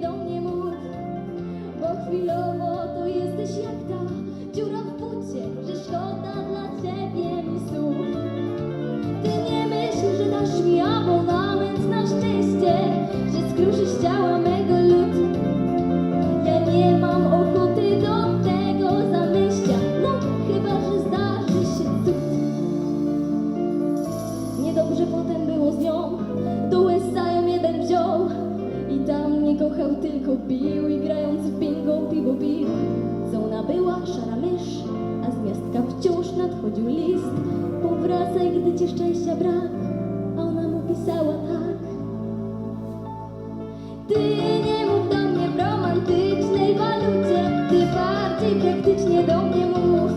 do mnie mów, bo chwilowo to jesteś jak ta dziura w bucie, że szkoda dla ciebie mi słów. Ty nie myśl, że dasz mi abonament na szczęście, że skruszysz ciała mego lud. Ja nie mam ochoty do tego zamyścia, no chyba, że zdarzy się cud. Niedobrze potem było z nią, kochał, tylko pił i grając w bingo piwo pił. Co ona była, szara mysz, a z miastka wciąż nadchodził list. Powracaj, gdy ci szczęścia brak, a ona mu pisała tak. Ty nie mów do mnie w romantycznej walucie, ty bardziej praktycznie do mnie mów.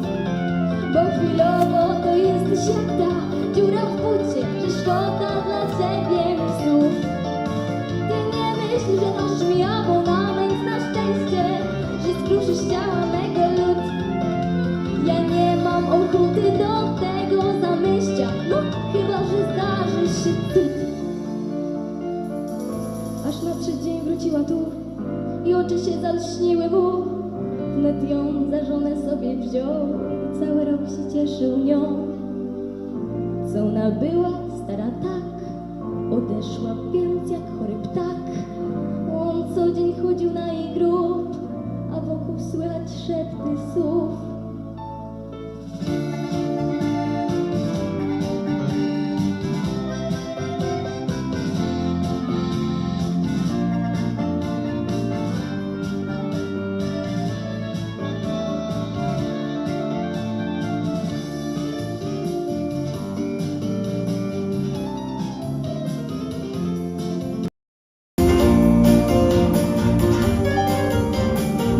Bo chwilowo to jesteś jak ta dziura w bucie, że szkoda dla ciebie mi mi abonament na szczęście, że skruszysz ciała mego lud. Ja nie mam ochoty do tego zamyścia, no chyba, że zdarzy się cud. Aż na trzeci wróciła tu i oczy się zalśniły mu. Wnet ją za żonę sobie wziął i cały rok się cieszył nią. Co ona była stara tak, odeszła więc jak chory ptak. Co dzień chodził na jej grób, a wokół słychać szepty słów.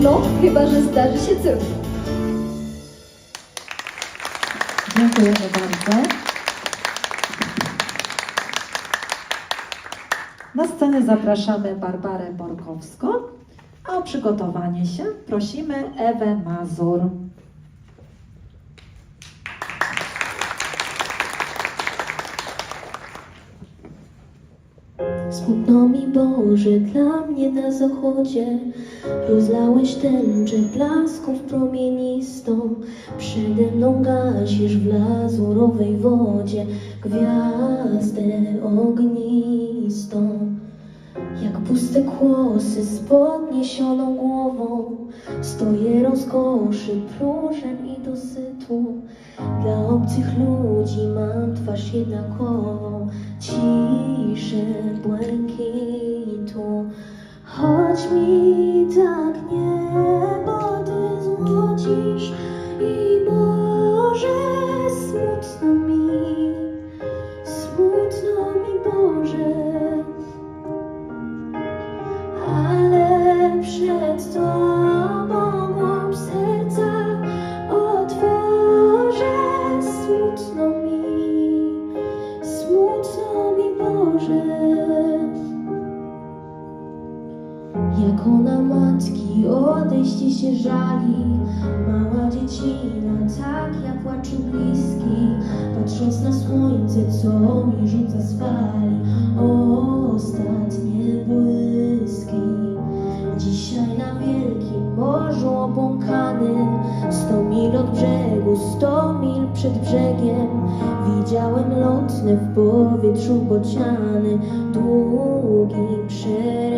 No, chyba, że zdarzy się cud. Dziękujemy bardzo. Na scenę zapraszamy Barbarę Borkowską, a o przygotowanie się prosimy Ewę Mazur. Smutno mi Boże, dla mnie na zachodzie. Rozlałeś tęczę blasków promienistą. Przede mną gasisz w lazurowej wodzie Gwiazdę ognistą. Jak puste kłosy z podniesioną głową Stoję rozkoszy próżen i dosytu. Dla obcych ludzi mam twarz jednakową Mi tak niebo ty złocisz I Boże smutno mi Smutno mi Boże ale przed Tobą głąb serca otworzę. Smutno Jako na matki odejście się żali. Mała dziecina, tak ja płaczu bliski. Patrząc na słońce, co mi rzuca z fali. Ostatnie błyski. Dzisiaj na wielkim morzu obłąkanym. Sto mil od brzegu, sto mil przed brzegiem. Widziałem lotne w powietrzu bociany. Długim szeregiem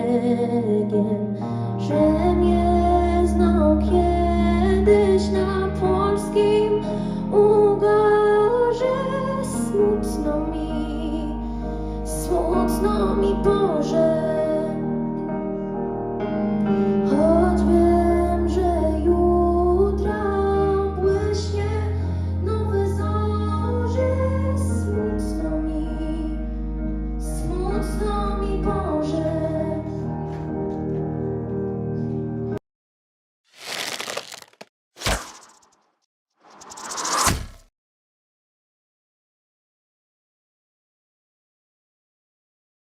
Smutno mi, smutno mi Boże